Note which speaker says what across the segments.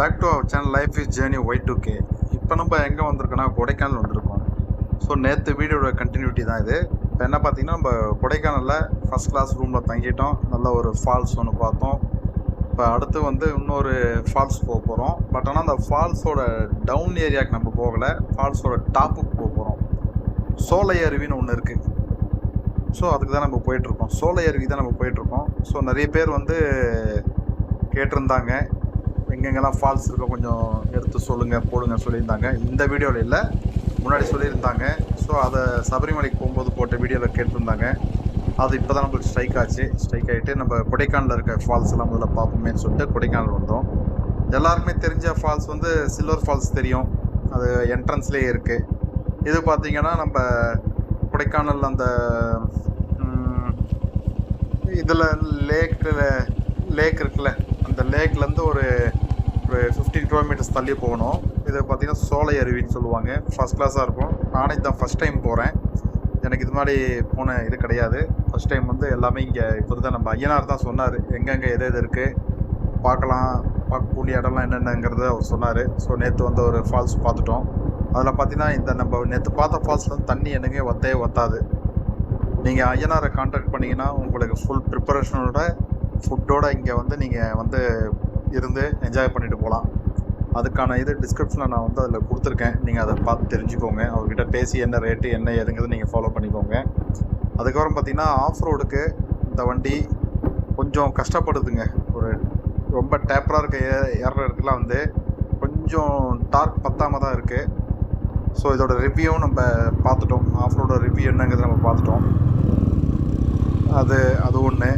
Speaker 1: Back to our channel life is journey Y two K இப்போ நம்ம எங்கே வந்திருக்கோன்னா கொடைக்கானல் வந்திருக்கோம். ஸோ நேற்று வீடியோட கண்டினியூட்டி தான் இது. இப்போ என்ன பார்த்தீங்கன்னா நம்ம கொடைக்கானலில் ஃபஸ்ட் கிளாஸ் ரூமில் தங்கிட்டோம். நல்ல ஒரு ஃபால்ஸ் ஒன்று பார்த்தோம். இப்போ அடுத்து வந்து இன்னொரு ஃபால்ஸ் போக போகிறோம் பட் ஆனால் அந்த ஃபால்ஸோட டவுன் ஏரியாவுக்கு நம்ம போகலை. ஃபால்ஸோட டாப்புக்கு போக போகிறோம் சோலை அருவின்னு ஒன்று இருக்குது ஸோ அதுக்கு தான் நம்ம போயிட்டுருக்கோம் சோலை அருவி தான் நம்ம போயிட்டுருக்கோம் ஸோ நிறைய பேர் வந்து கேட்டிருந்தாங்க. எங்கெங்கெல்லாம் ஃபால்ஸ் இருக்கோ கொஞ்சம் எடுத்து சொல்லுங்கள் போடுங்க சொல்லியிருந்தாங்க. இந்த வீடியோவில் இல்லை முன்னாடி சொல்லியிருந்தாங்க. ஸோ அதை சபரிமலைக்கு போகும்போது போட்ட வீடியோவில் கேட்டிருந்தாங்க. அது இப்போ தான் நம்மளுக்கு ஸ்ட்ரைக் ஆச்சு. ஸ்ட்ரைக் ஆகிட்டு நம்ம கொடைக்கானலில் இருக்க ஃபால்ஸ் எல்லாம் முதல்ல பார்ப்போமேன்னு சொல்லிட்டு கொடைக்கானல் வந்தோம். எல்லாருக்குமே தெரிஞ்ச ஃபால்ஸ் வந்து சில்வர் ஃபால்ஸ் தெரியும். அது என்ட்ரன்ஸ்லேயே இருக்குது இது பார்த்தீங்கன்னா நம்ம கொடைக்கானல் அந்த இதில் லேக்கில் லேக் இருக்குல்ல அந்த லேக்லேருந்து ஒரு ஒரு ஃபிஃப்டீன் கிலோமீட்டர்ஸ் தள்ளி போகணும். இது பார்த்தீங்கன்னா சோலை அருவின்னு சொல்லுவாங்க. ஃபஸ்ட் கிளாஸாக இருக்கும். நானே தான் ஃபஸ்ட் டைம் போகிறேன் எனக்கு இது மாதிரி போன இது கிடையாது. ஃபஸ்ட் டைம் வந்து எல்லாமே இங்கே இப்போ தான் நம்ம ஐயனார் தான் சொன்னார். எங்கெங்கே எது எது இருக்குது பார்க்கலாம். பார்க்கக்கூடிய இடம்லாம் என்னென்னங்கிறத அவர் சொன்னார். ஸோ நேற்று வந்து ஒரு ஃபால்ஸ் பார்த்துட்டோம். அதில் பார்த்தீங்கன்னா இந்த நம்ம நேற்று பார்த்த ஃபால்ஸில் வந்து தண்ணி என்னங்க ஒத்தே ஒத்தாது நீங்கள் ஐயனாரை கான்டாக்ட் பண்ணிங்கன்னா உங்களுக்கு ஃபுல் ப்ரிப்பரேஷனோட ஃபுட்டோட இங்கே வந்து நீங்கள் வந்து இருந்து என்ஜாய் பண்ணிட்டு போகலாம் அதுக்கான இது டிஸ்கிரிப்ஷனில் நான் வந்து அதில் கொடுத்துருக்கேன். நீங்கள் அதை பார்த்து தெரிஞ்சுக்கோங்க. அவர்கிட்ட பேசி என்ன ரேட்டு என்ன ஏதுங்கிறது நீங்கள் ஃபாலோ பண்ணிக்கோங்க. அதுக்கப்புறம் பார்த்தீங்கன்னா ஆஃப் ரோடுக்கு இந்த வண்டி கொஞ்சம் கஷ்டப்படுதுங்க. ஒரு ரொம்ப டேப்பராக இருக்க ஏ ஏற இடத்துக்குலாம் வந்து கொஞ்சம் டார்க் பத்தாமல் தான் இருக்குது ஸோ இதோட ரிவ்யூவும் நம்ம பார்த்துட்டோம். ஆஃப் ரோட ரிவ்யூ என்னங்கிறத நம்ம பார்த்துட்டோம். அது அது ஒன்று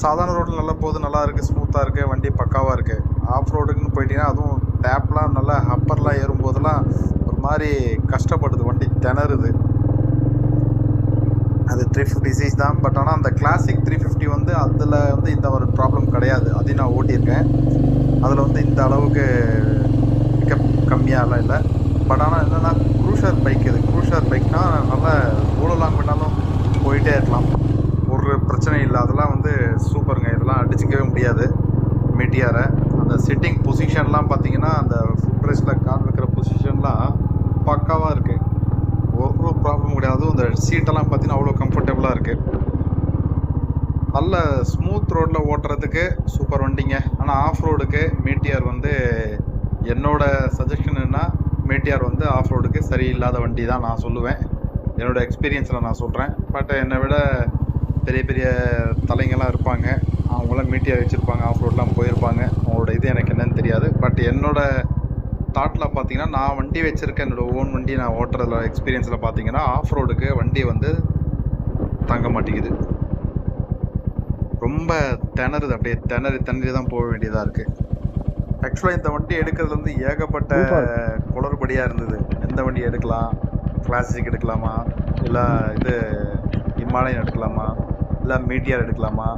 Speaker 1: சாதாரண ரோட்டில் நல்லா போகுது நல்லா இருக்குது ஸ்மூத்தாக இருக்குது வண்டி பக்காவாக இருக்குது ஆஃப் ரோடுக்குன்னு போயிட்டீங்கன்னா அதுவும் டேப்லாம் நல்லா ஹப்பர்லாம் ஏறும்போதெல்லாம் ஒரு மாதிரி கஷ்டப்படுது வண்டி திணறுது. அது த்ரீ ஃபிஃப்டி சிஸ் தான் பட் ஆனால் அந்த கிளாசிக் த்ரீ ஃபிஃப்டி வந்து அதில் வந்து இந்த ஒரு ப்ராப்ளம் கிடையாது. அதையும் நான் ஓட்டியிருக்கேன். அதில் வந்து இந்த அளவுக்கு பிக்கப் கம்மியாகலாம் இல்லை. பட் ஆனால் என்னென்னா க்ரூஷர் பைக் இது. க்ரூஷர் பைக்னால் நல்லா எவ்வளோ லாங் பண்ணாலும் போயிட்டே இருக்கலாம். பிரச்சனை இல்லை அதெல்லாம் வந்து சூப்பருங்க. இதெல்லாம் அடிச்சிக்கவே முடியாது. மீட்டியாரை. அந்த சிட்டிங் பொசிஷன்லாம் பார்த்தீங்கன்னா அந்த ஃபுட் ரேஸில் கால் வைக்கிற பொசிஷன்லாம் பக்காவாக இருக்குது ஒரு ப்ராப்ளம் கிடையாது. அந்த சீட்டெல்லாம் பார்த்தீங்கன்னா அவ்வளோ கம்ஃபர்டபுளாக இருக்குது நல்ல ஸ்மூத் ரோட்டில் ஓட்டுறதுக்கு சூப்பர் வண்டிங்க. ஆனால் ஆஃப் ரோடுக்கு மீட்டியார் வந்து என்னோட சஜஷன் என்ன மீட்டியார் வந்து ஆஃப் ரோடுக்கு சரியில்லாத வண்டி தான் நான் சொல்லுவேன். என்னோட எக்ஸ்பீரியன்ஸில் நான் சொல்கிறேன் பட் என்னை விட பெரிய பெரிய தலைங்கெல்லாம் இருப்பாங்க. அவங்களாம் மீட்டியார் வச்சுருப்பாங்க. ஆஃப் ரோட்லாம் போயிருப்பாங்க. அவங்களோட இது எனக்கு என்னன்னு தெரியாது. பட் என்னோட தாட்டில் பார்த்தீங்கன்னா நான் வண்டி வச்சுருக்கேன் என்னோடய ஓன் வண்டி நான் ஓட்டுறதுல எக்ஸ்பீரியன்ஸில் பார்த்தீங்கன்னா ஆஃப் ரோடுக்கு வண்டி வந்து தங்க மாட்டேங்குது. ரொம்ப திணறுது. அப்படியே திணறி திணறி தான் போக வேண்டியதாக இருக்குது ஆக்சுவலாக இந்த வண்டி எடுக்கிறதுல வந்து ஏகப்பட்ட குளறுபடியாக இருந்தது. எந்த வண்டி எடுக்கலாம்? கிளாசிக் எடுக்கலாமா? இல்லை இது இமாலயன் எடுக்கலாமா? இல்லை மீட்டியார் எடுக்கலாமா?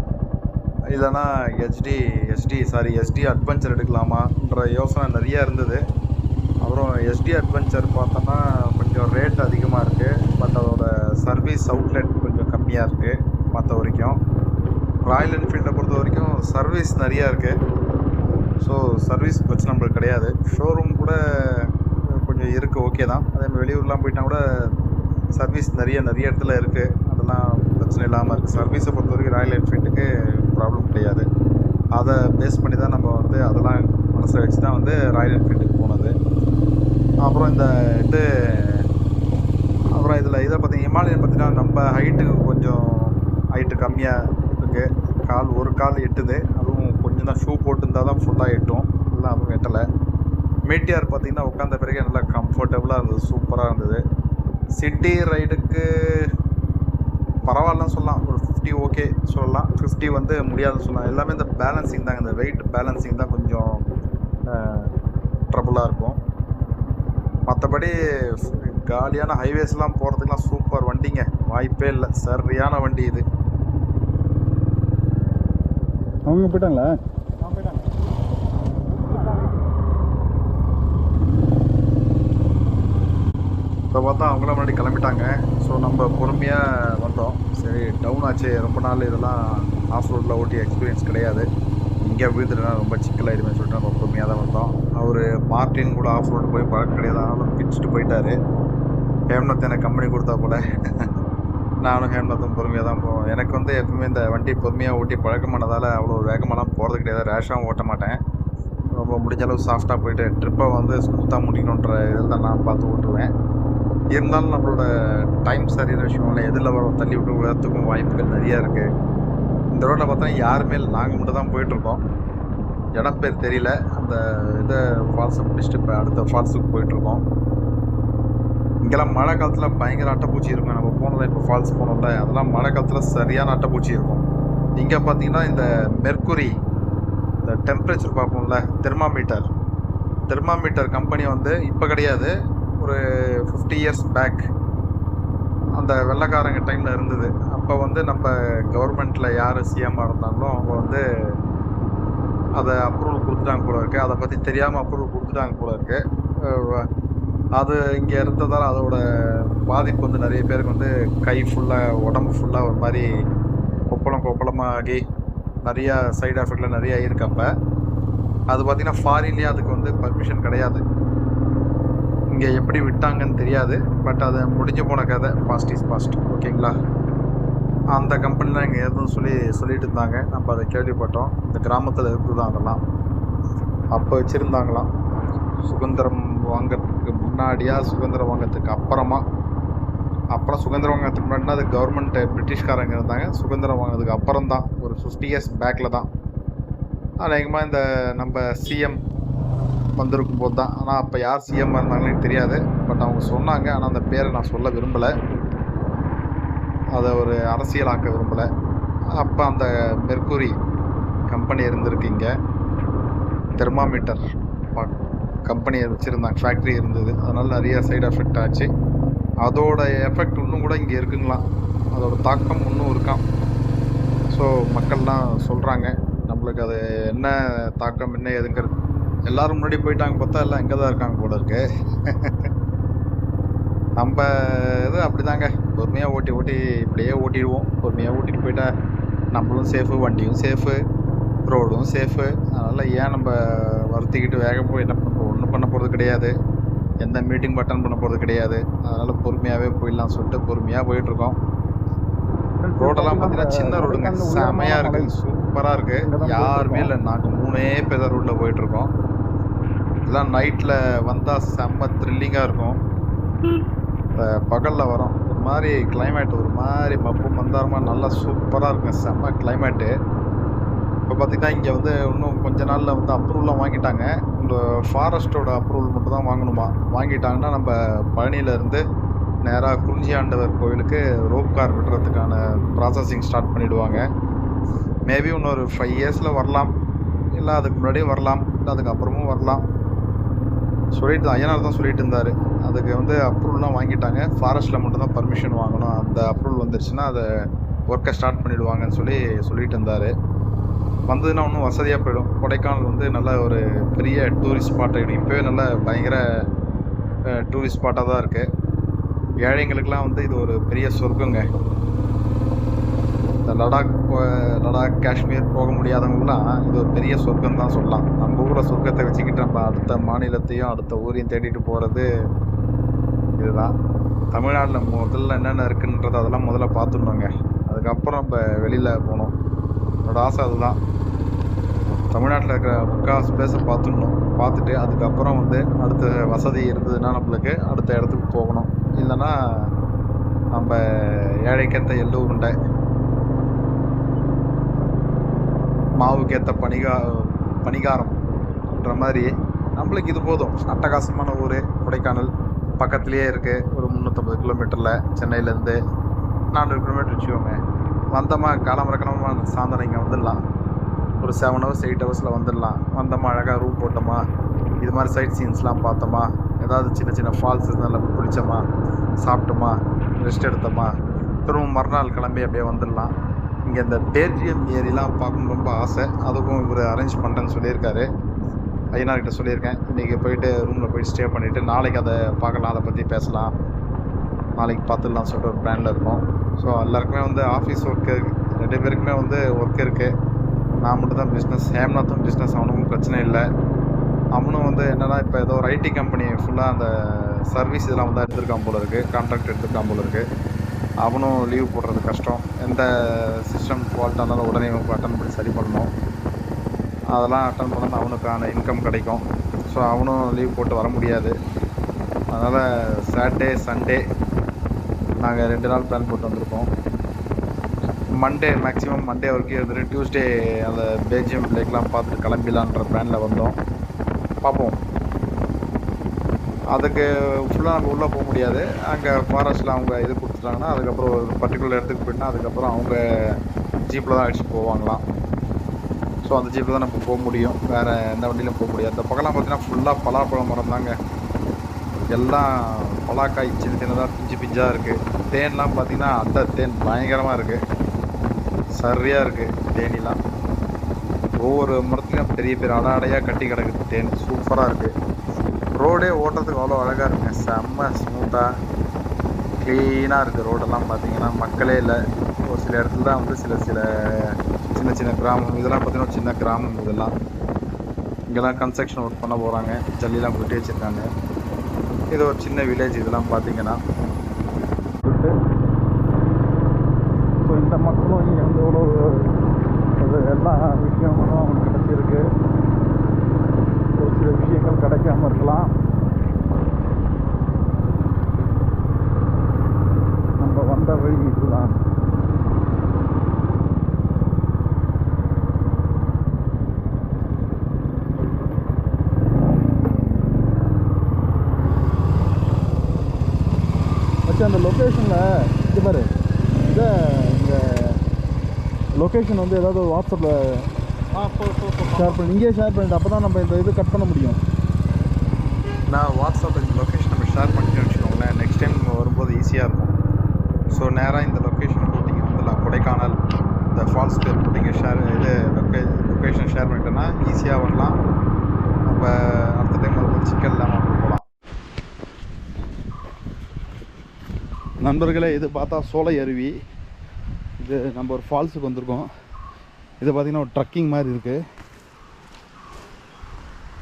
Speaker 1: இல்லைனா HD SD sorry SD adventure எடுக்கலாமான்ற யோசனை நிறையா இருந்தது. அப்புறம் எஸ்டி அட்வென்ச்சர் பார்த்தோன்னா கொஞ்சம் ரேட் அதிகமாக இருக்குது பட் அதோட சர்வீஸ் அவுட்லெட் கொஞ்சம் கம்மியாக இருக்குது பார்த்த வரைக்கும். ராயல் என்ஃபீல்டை பொறுத்த வரைக்கும் சர்வீஸ் நிறையா இருக்குது ஸோ சர்வீஸ் பிரச்சனை நம்மளுக்கு கிடையாது. ஷோரூம் கூட கொஞ்சம் இருக்குது ஓகே தான். அதே மாதிரி வெளியூர்லாம் போயிட்டா கூட சர்வீஸ் நிறைய நிறைய இடத்துல இருக்குது அதெல்லாம் பிரச்சனை இல்லாமல் இருக்குது சர்வீஸை பொறுத்த வரைக்கும் ராயல் என்ஃபீல்டுக்கு ப்ராப்ளம் கிடையாது. அதை பேஸ் பண்ணி தான் நம்ம வந்து அதெல்லாம் மனசில் வச்சு தான் வந்து ராயல் என்ஃபீல்டுக்கு போனது. அப்புறம் இந்த இது அப்புறம் இதில் இதை பார்த்தீங்கன்னா ஹிமாலயன் பார்த்தீங்கன்னா நம்ம ஹைட்டுக்கு கொஞ்சம் ஹைட்டு கம்மியாக இருக்குது கால் ஒரு கால் எட்டுது. அதுவும் கொஞ்சம் தான் ஷூ போட்டுருந்தால் தான் ஃபுல்லாக எட்டும். இல்லை அதுவும் எட்டலை மேட்டியார் பார்த்திங்கன்னா உட்காந்த பிறகு நல்லா கம்ஃபர்டபுளாக இருந்தது. சூப்பராக இருந்தது. சிட்டி ரைடுக்கு பரவாயில்லன்னு சொல்லலாம். ஒரு ஃபிஃப்டி ஓகே சொல்லலாம். ஃபிஃப்டி வந்து முடியாதுன்னு சொல்லலாம். எல்லாமே இந்த பேலன்சிங் தாங்க. இந்த வெயிட் பேலன்சிங் தான் கொஞ்சம் ட்ரபுளாக இருக்கும். மற்றபடி காலியான ஹைவேஸ்லாம் போகிறதுக்குலாம் சூப்பர் வண்டிங்க. வாய்ப்பே இல்லை. சரியான வண்டி இது.
Speaker 2: அவங்க போயிட்டாங்களா?
Speaker 1: இப்போ பார்த்தா அவங்களாம் முன்னாடி கிளம்பிட்டாங்க. ஸோ நம்ம பொறுமையாக வந்தோம். சரி டவுன் ஆச்சு. ரொம்ப நாள் இதெல்லாம் ஆஃப் ரோட்டில் ஓட்டி எக்ஸ்பீரியன்ஸ் கிடையாது. இங்கே விழுந்துட்டுனா ரொம்ப சிக்கலாயிடுமே சொல்லிட்டு நம்ம பொறுமையாக தான் வந்தோம். அவர் மார்டின் கூட ஆஃப் ரோடு போய் பழக்கம் கிடையாது. ஆனாலும் பிடிச்சிட்டு போயிட்டார். ஹேம்நாத் எனக்கு கம்பெனி கொடுத்தா போல. நானும் ஹேம்நாத்தும் பொறுமையாக தான் போவோம். எனக்கு வந்து எப்பவுமே இந்த வண்டி பொறுமையாக ஓட்டி பழக்கமானதால் அவ்வளோ வேகமாலாம் போகிறது கிடையாது. ரேஷாகவும் ஓட்ட மாட்டேன். ரொம்ப முடிஞ்ச அளவு சாஃப்டாக போயிட்டு ட்ரிப்பை வந்து ஸ்மூத்தாக முடிக்கணுன்ற இதில் தான் நான் பார்த்து ஓட்டுவேன். இருந்தாலும் நம்மளோட டைம் சரியான விஷயம் இல்லை எதில் வர தள்ளி விட்டு விழறதுக்கும் வாய்ப்புகள் நிறையா இருக்குது இந்த ரோட்டில் பார்த்தா யாருமே இல்லை நாங்கள் மட்டும் தான் போயிட்டுருக்கோம் இடம் பேர் தெரியல. அந்த இதை ஃபால்ஸை முடிச்சுட்டு இப்போ அடுத்த ஃபால்ஸுக்கு போயிட்டுருக்கோம் இங்கெல்லாம் மழை காலத்தில் பயங்கர அட்டைப்பூச்சி இருக்கும். நம்ம போனதில் இப்போ ஃபால்ஸ் போனோம்ல அதெல்லாம் மழை காலத்தில் சரியான அட்டைப்பூச்சி இருக்கும். இங்கே பார்த்தீங்கன்னா இந்த மெர்க்குரி இந்த டெம்பரேச்சர் பார்ப்போம்ல தெர்மாமீட்டர் தெர்மாமீட்டர் கம்பெனி வந்து இப்போ கிடையாது. ஒரு ஃபிஃப்டி இயர்ஸ் பேக் அந்த வெள்ளைக்காரங்க டைமில் இருந்தது. அப்போ வந்து நம்ம கவர்மெண்ட்டில் யார் சிஎம்மாக இருந்தாங்களோ அவங்க வந்து அதை அப்ரூவல் கொடுத்துட்டாங்க போல இருக்குது அதை பற்றி தெரியாமல் அப்ரூவல் கொடுத்துட்டாங்க போல இருக்குது அது இங்கே இருந்ததால் அதோட பாதிப்பு வந்து நிறைய பேருக்கு வந்து கை ஃபுல்லாக உடம்பு ஃபுல்லாக ஒரு மாதிரி கொப்பளம் கொப்பளமாக ஆகி நிறையா சைடு எஃபெக்டில் நிறைய இருக்கப்ப அது பார்த்திங்கன்னா ஃபாரின்லேயே அதுக்கு வந்து பர்மிஷன் கிடையாது. இங்கே எப்படி விட்டாங்கன்னு தெரியாது பட் அது முடிஞ்சு போன கதை பாஸ்ட் இஸ் பாஸ்ட் ஓகேங்களா? அந்த கம்பெனியில் இங்கே எதுவும் சொல்லி சொல்லிட்டு இருந்தாங்க. நம்ம அதை கேள்விப்பட்டோம். இந்த கிராமத்தில் இருந்து தான் அதெல்லாம். அப்போ வச்சுருந்தாங்களாம். சுதந்திரம் வாங்கிறதுக்கு முன்னாடியாக சுதந்திரம் வாங்கிறதுக்கு அப்புறமா? அப்புறம் சுதந்திரம் வாங்கிறதுக்கு முன்னாடினா அது கவர்மெண்ட் பிரிட்டிஷ்காரங்க இருந்தாங்க. சுதந்திரம் வாங்கிறதுக்கு அப்புறம் தான் ஒரு ஃபிஃப்டி இயர்ஸ் பேக்கில் தான். அநேகமாக இந்த நம்ம சிஎம் வந்திருக்கும் போது தான். ஆனால் அப்போ யார் சிஎம் இருந்தாங்கன்னு தெரியாது. பட் அவங்க சொன்னாங்க. ஆனால் அந்த பேரை நான் சொல்ல விரும்பலை. அதை ஒரு அரசியலாக்க விரும்பலை. அப்போ அந்த மெர்க்குரி கம்பெனி இருந்திருக்கு இங்கே. தெர்மாமீட்டர் கம்பெனி வச்சுருந்தாங்க. ஃபேக்ட்ரி இருந்தது. அதனால் நிறைய சைடு எஃபெக்ட் ஆச்சு. அதோட எஃபெக்ட் இன்னும் கூட இங்கே இருக்குங்களாம். அதோட தாக்கம் இன்னும் இருக்கான் ஸோ மக்கள்லாம் சொல்கிறாங்க நம்மளுக்கு அது என்ன தாக்கம் என்ன எதுங்கிறது எல்லாரும் முன்னாடி போயிட்டாங்க பார்த்தா எல்லாம் இங்கே தான் இருக்காங்க போல இருக்கு. நம்ம இது அப்படிதாங்க. பொறுமையாக ஓட்டி ஓட்டி இப்படியே ஓட்டிடுவோம். பொறுமையாக ஓட்டிட்டு போயிட்டா நம்மளும் சேஃபு வண்டியும் சேஃபு ரோடும் சேஃபு அதனால் ஏன் நம்ம வருத்திக்கிட்டு வேகம் போய் என்ன பண்ண ஒன்றும் பண்ண போகிறது கிடையாது. எந்த மீட்டிங் பட்டன் பண்ண போகிறது கிடையாது. அதனால் பொறுமையாகவே போயிடலாம் சொல்லிட்டு பொறுமையாக போயிட்டுருக்கோம் ரோடெல்லாம் பார்த்தீங்கன்னா சின்ன ரோடுங்க செமையாக இருக்குது சூப்பராக இருக்குது யாருமே இல்லை. நாங்கள் மூணே பேர் ரோட்டில் போயிட்டுருக்கோம் இதெல்லாம் நைட்டில் வந்தால் செம்ம த்ரில்லிங்காக இருக்கும். பகலில் வரும். ஒரு மாதிரி கிளைமேட் ஒரு மாதிரி மப்பு மந்தாரமாக நல்லா சூப்பராக இருக்கும். செம்ம கிளைமேட்டு இப்போ பார்த்தீங்கன்னா இங்கே வந்து இன்னும் கொஞ்ச நாளில் வந்து அப்ரூவல்லாம் வாங்கிட்டாங்க. இந்த ஃபாரஸ்ட்டோட அப்ரூவல் மட்டும் தான் வாங்கணுமா? வாங்கிட்டாங்கன்னா நம்ம பழனியிலேருந்து நேராக குறிஞ்சி ஆண்டவர் கோயிலுக்கு ரோப் கார் விடுறதுக்கான ப்ராசஸிங் ஸ்டார்ட் பண்ணிவிடுவாங்க மேபி இன்னொரு ஃபைவ் இயர்ஸில் வரலாம். இல்லை அதுக்கு முன்னாடியும் வரலாம். இல்லை அதுக்கப்புறமும் வரலாம். சொல்லிட்டு ஐயனார் தான் சொல்லிட்டு இருந்தார். அதுக்கு வந்து அப்ரூவல்லாம் வாங்கிட்டாங்க. ஃபாரஸ்ட்டில் மட்டும்தான் பர்மிஷன் வாங்கணும். அந்த அப்ரூவல் வந்துருச்சுன்னா அதை ஒர்க்கை ஸ்டார்ட் பண்ணிவிடுவாங்கன்னு சொல்லி சொல்லிட்டு இருந்தார். வந்ததுன்னா இன்னும் வசதியாக போயிடும். கொடைக்கானல் வந்து நல்ல ஒரு பெரிய டூரிஸ்ட் ஸ்பாட்டாக இப்போவே நல்ல பயங்கர டூரிஸ்ட் ஸ்பாட்டாக தான் இருக்குது ஏழைங்களுக்கெல்லாம் வந்து இது ஒரு பெரிய சொர்க்கங்க. இந்த லடாக் லடாக் காஷ்மீர் போக முடியாதவங்களாம் இது ஒரு பெரிய சொர்க்கம் தான் சொல்லலாம். நம்ம ஊரில் சொர்க்கத்தை வச்சுக்கிட்டு நம்ம அடுத்த மாநிலத்தையும் அடுத்த ஊரையும் தேடிட்டு போகிறது இதுதான். தமிழ்நாட்டில் முதல்ல என்னென்ன இருக்குன்றது அதெல்லாம் முதல்ல பார்த்துடணுங்க அதுக்கப்புறம் நம்ம வெளியில் போகணும். என்னோட ஆசை அதுதான். தமிழ்நாட்டில் இருக்கிற முக்கால் ஸ்பேஸை பார்த்துடணும் பார்த்துட்டு அதுக்கப்புறம் வந்து அடுத்த வசதி இருந்ததுன்னா நம்மளுக்கு அடுத்த இடத்துக்கு போகணும். இல்லைன்னா நம்ம ஏழைக்கேற்ற எள்ளு உருண்டை மாவுக்கேற்ற பணிகா பணிகாரம்ன்ற மாதிரி நம்மளுக்கு இது போதும். அட்டகாசமான ஊர் கொடைக்கானல் பக்கத்துலேயே இருக்குது ஒரு முந்நூற்றம்பது கிலோமீட்டரில் சென்னையிலேருந்து நானூறு கிலோமீட்டர் வச்சுக்கோங்க. வந்தோமா காலமரக்கணமா சாயந்தரம் இங்கே வந்துடலாம். ஒரு செவன் ஹவர்ஸ் எயிட் ஹவர்ஸில் வந்துடலாம். வந்தோமா அழகாக ரூம் போட்டோமா இது மாதிரி சைட் சீன்ஸ்லாம் பார்த்தோமா ஏதாவது சின்ன சின்ன ஃபால்ஸ் இருந்தாலும் குளித்தோமா சாப்பிட்டோமா ரெஸ்ட் எடுத்தோமா திரும்ப மறுநாள் கிளம்பி அப்படியே வந்துடலாம். இங்கே இந்த பேர்ஜியம் ஏரிலாம் பார்க்கணும் ரொம்ப ஆசை. அதுக்கும் இவர் அரேஞ்ச் பண்ணுறேன்னு சொல்லியிருக்காரு. ஐயனார்கிட்ட சொல்லியிருக்கேன். இன்றைக்கி போயிட்டு ரூமில் போயிட்டு ஸ்டே பண்ணிவிட்டு நாளைக்கு அதை பார்க்கலாம் அதை பற்றி பேசலாம். நாளைக்கு பார்த்துடலாம் சொல்லிட்டு ஒரு பிளானில் இருக்கோம். ஸோ எல்லாருக்குமே வந்து ஆஃபீஸ் ஒர்க்கு ரெண்டு பேருக்குமே வந்து ஒர்க் இருக்குது நான் மட்டும் தான் பிஸ்னஸ் ஹேம்நாத்தும் பிஸ்னஸ் அவனுக்கும் பிரச்சனை இல்லை. அவனும் வந்து என்னென்னா இப்போ ஏதோ ஒரு ஐடி கம்பெனி ஃபுல்லாக அந்த சர்வீஸ் இதெல்லாம் வந்து எடுத்திருக்கான் போல இருக்குது கான்ட்ராக்ட் எடுத்திருக்கான் போல இருக்குது அவனும் லீவ் போடுறது கஷ்டம். எந்த சிஸ்டம் ஃபால்ட்டாக இருந்தாலும் உடனே அட்டன் பண்ணி சரி பண்ணணும். அதெல்லாம் அட்டன் பண்ணால் அவனுக்கான இன்கம் கிடைக்கும். ஸோ அவனும் லீவ் போட்டு வர முடியாது. அதனால் சாட்டர்டே சண்டே நாங்கள் ரெண்டு நாள் பிளான் போட்டு வந்திருக்கோம். மண்டே மேக்ஸிமம் மண்டே வரைக்கும் இருந்துட்டு டியூஸ்டே அந்த பேஜியம் லேக்லாம் பார்த்து கிளம்பிடலான்ற பிளானில் வந்தோம். பார்ப்போம். அதுக்கு ஃபுல்லாக நம்ம உள்ளே போக முடியாது. அங்கே ஃபாரஸ்ட்டில் அவங்க இது கொடுத்துட்டாங்கன்னா அதுக்கப்புறம் ஒரு பர்டிகுலர் இடத்துக்கு போயிட்டுனா அதுக்கப்புறம் அவங்க ஜீப்பில் தான் அடிச்சுட்டு போவாங்களாம். ஸோ அந்த ஜீப்பில் தான் நம்ம போக முடியும். வேறு எந்த வண்டியிலும் போக முடியாது. அந்த பக்கம்லாம் பார்த்தீங்கன்னா ஃபுல்லாக பலாப்பழம் மரம் தாங்க. எல்லாம் பலாக்காய் சின்ன சின்னதாக பிஞ்சு பிஞ்சாக இருக்குது தேன்லாம் பார்த்தீங்கன்னா அந்த தேன் பயங்கரமாக இருக்குது சரியாக இருக்குது தேனிலாம். ஒவ்வொரு மரத்துலையும் பெரிய பெரிய அடை அடையாக கட்டி கிடக்குது தேன். சூப்பராக இருக்குது ரோடே ஓட்டுறதுக்கு அவ்வளோ அழகாக இருக்குங்க. செம்ம ஸ்மூத்தாக க்ளீனாக இருக்குது ரோடெல்லாம் பார்த்தீங்கன்னா மக்களே இல்லை. ஒரு சில இடத்துல தான் வந்து சில சில சின்ன சின்ன கிராமம் இதெல்லாம் பார்த்தீங்கன்னா சின்ன கிராமம் இதெல்லாம். இங்கெல்லாம் கன்ஸ்ட்ரக்ஷன் ஒர்க் பண்ண போகிறாங்க ஜல்லிலாம் கொட்டி வச்சுருக்காங்க. இது ஒரு சின்ன வில்லேஜ் இதெல்லாம் பார்த்தீங்கன்னா
Speaker 2: ஸோ இந்த மக்களும் இங்கே வந்து எவ்வளோ எல்லா விஷயங்களும் அவங்களுக்கு கிடச்சிருக்கு சில விஷயங்கள் கிடைக்காம இருக்கலாம். நம்ம வந்த வழி இதுதான். அந்த லொக்கேஷனில் இது பாரு இதை இந்த லொக்கேஷன் வந்து ஏதாவது வாட்ஸ்அப்பில் ஷேர் பண்ணி. இங்கேயே ஷேர் பண்ணிட்டு அப்போ தான் நம்ம இந்த இது கட் பண்ண முடியும்.
Speaker 1: நான் வாட்ஸ்அப்பில் இந்த லொக்கேஷன் நம்ம ஷேர் பண்ணிட்டேன்னு வச்சுக்கோங்களேன். நெக்ஸ்ட் டைம் நம்ம வரும்போது ஈஸியாக இருக்கும். ஸோ நேராக இந்த லொக்கேஷன் போட்டிங்க. வந்துடலாம் கொடைக்கானல் இந்த ஃபால்ஸ் பேர் போட்டிங்க. ஷேர் இது லொக்கே லொக்கேஷன் ஷேர் பண்ணிட்டோன்னா ஈஸியாக வரலாம். நம்ம அடுத்த டைம் வரும்போது சிக்கன் இல்லாமல் போகலாம்
Speaker 2: நண்பர்களே இது பார்த்தா சோலை அருவி. இது நம்ம ஒரு ஃபால்ஸுக்கு வந்திருக்கோம். இது பார்த்திங்கன்னா ஒரு ட்ரக்கிங் மாதிரி இருக்குது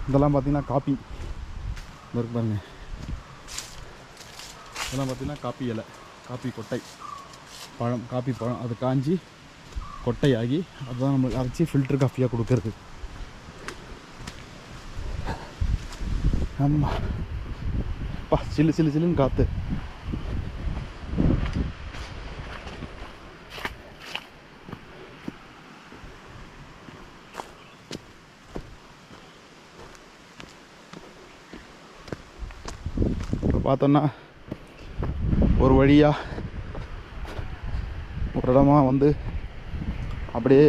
Speaker 2: இதெல்லாம் பார்த்திங்கன்னா காப்பி. இந்த இருக்கு பாருங்க. இதெல்லாம் பார்த்திங்கன்னா காப்பி இலை காப்பி கொட்டை பழம் காப்பி பழம். அது காஞ்சி கொட்டையாகி அதுதான் நம்மளுக்கு அரைச்சி ஃபில்டர் காஃபியாக கொடுக்கறது. ஆமாம் பா சில்லு சில்லு சில்லுன்னு காற்று பார்த்தோன்னா ஒரு வழியாக ஒரு இடமா வந்து அப்படியே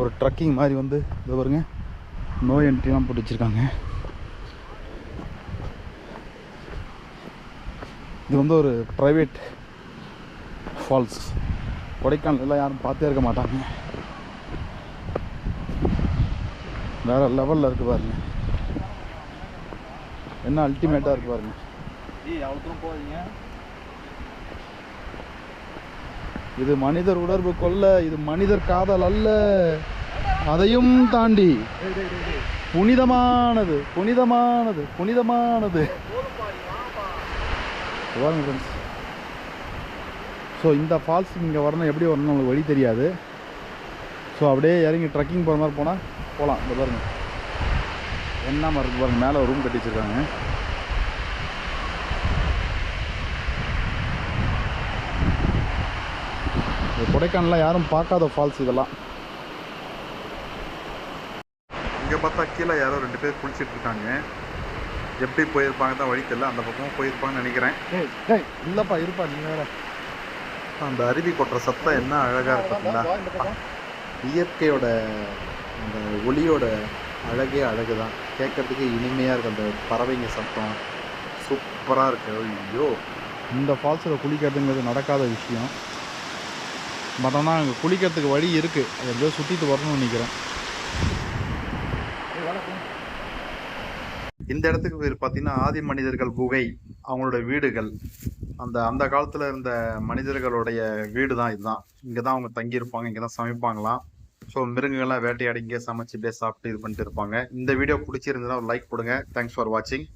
Speaker 2: ஒரு ட்ரக்கிங் மாதிரி வந்து இது பாருங்க நோய் என்ட்ரிலாம் போட்டு வச்சுருக்காங்க. இது வந்து ஒரு ப்ரைவேட் ஃபால்ஸ் கொடைக்கானல்லாம் யாரும் பார்த்தே இருக்க மாட்டாங்க. வேறு லெவலில் இருக்குது பாருங்கள் என்ன அல்டிமேட்டாக இருக்கு பாருங்க. இது மனிதர் உணர்வு கொல்ல இது மனிதர் காதல் அல்ல. அதையும் தாண்டி புனிதமானது புனிதமானது புனிதமானது. பாருங்க ஃப்ரெண்ட்ஸ் ஸோ இந்த ஃபால்ஸுக்கு இங்கே வரணும் எப்படி வரணும் நம்மளுக்கு வழி தெரியாது. ஸோ அப்படியே இறங்கி ட்ரக்கிங் போகிற மாதிரி போனால் போகலாம் இந்த பாருங்க. என்ன மாதிரி இருக்கு பாருங்க. மேலே ரூம் கட்டி வச்சிருக்காங்க. கொடைக்கானலில் யாரும் பார்க்காத ஃபால்ஸ் இதெல்லாம்.
Speaker 1: இங்கே பார்த்தா கீழே யாரோ ரெண்டு பேர் குளிச்சிட்டு இருக்காங்க. எப்படி போயிருப்பாங்க தான் வழி தெரியல. அந்த பக்கமும் போயிருப்பாங்கன்னு நினைக்கிறேன்.
Speaker 2: இல்லைப்பா இருப்பா நீ வேற.
Speaker 1: அந்த அருவி கொட்டுற சத்தம் என்ன அழகாக இருக்கு பார்த்தீங்களா இயற்கையோட அந்த ஒளியோட அழகே அழகு தான் கேட்கறதுக்கு இனிமையாக இருக்கு அந்த பறவைங்க சத்தம். சூப்பராக இருக்கு. ஐயோ.
Speaker 2: இந்த ஃபால்ஸில் குளிக்கிறதுங்கிறது நடக்காத விஷயம். பட் ஆனால் அங்கே குளிக்கிறதுக்கு வழி இருக்குது அது எப்படியோ சுற்றிட்டு வரணும்னு நினைக்கிறேன்.
Speaker 1: இந்த இடத்துக்கு பேர் பார்த்தீங்கன்னா ஆதி மனிதர்கள் குகை. அவங்களோட வீடுகள். அந்த அந்த காலத்துல இருந்த மனிதர்களுடைய வீடு தான் இதுதான். இங்க தான் அவங்க தங்கி இருப்பாங்க இங்க தான் சமைப்பாங்களாம். ஸோ மிருகங்கள்லாம் வேட்டையாடிங்க சமைச்சு இப்படியே சாப்பிட்டு இது பண்ணிட்டு இருப்பாங்க. இந்த வீடியோ பிடிச்சிருந்ததுன்னா ஒரு லைக் கொடுங்க தேங்க்ஸ் ஃபார் வாட்சிங்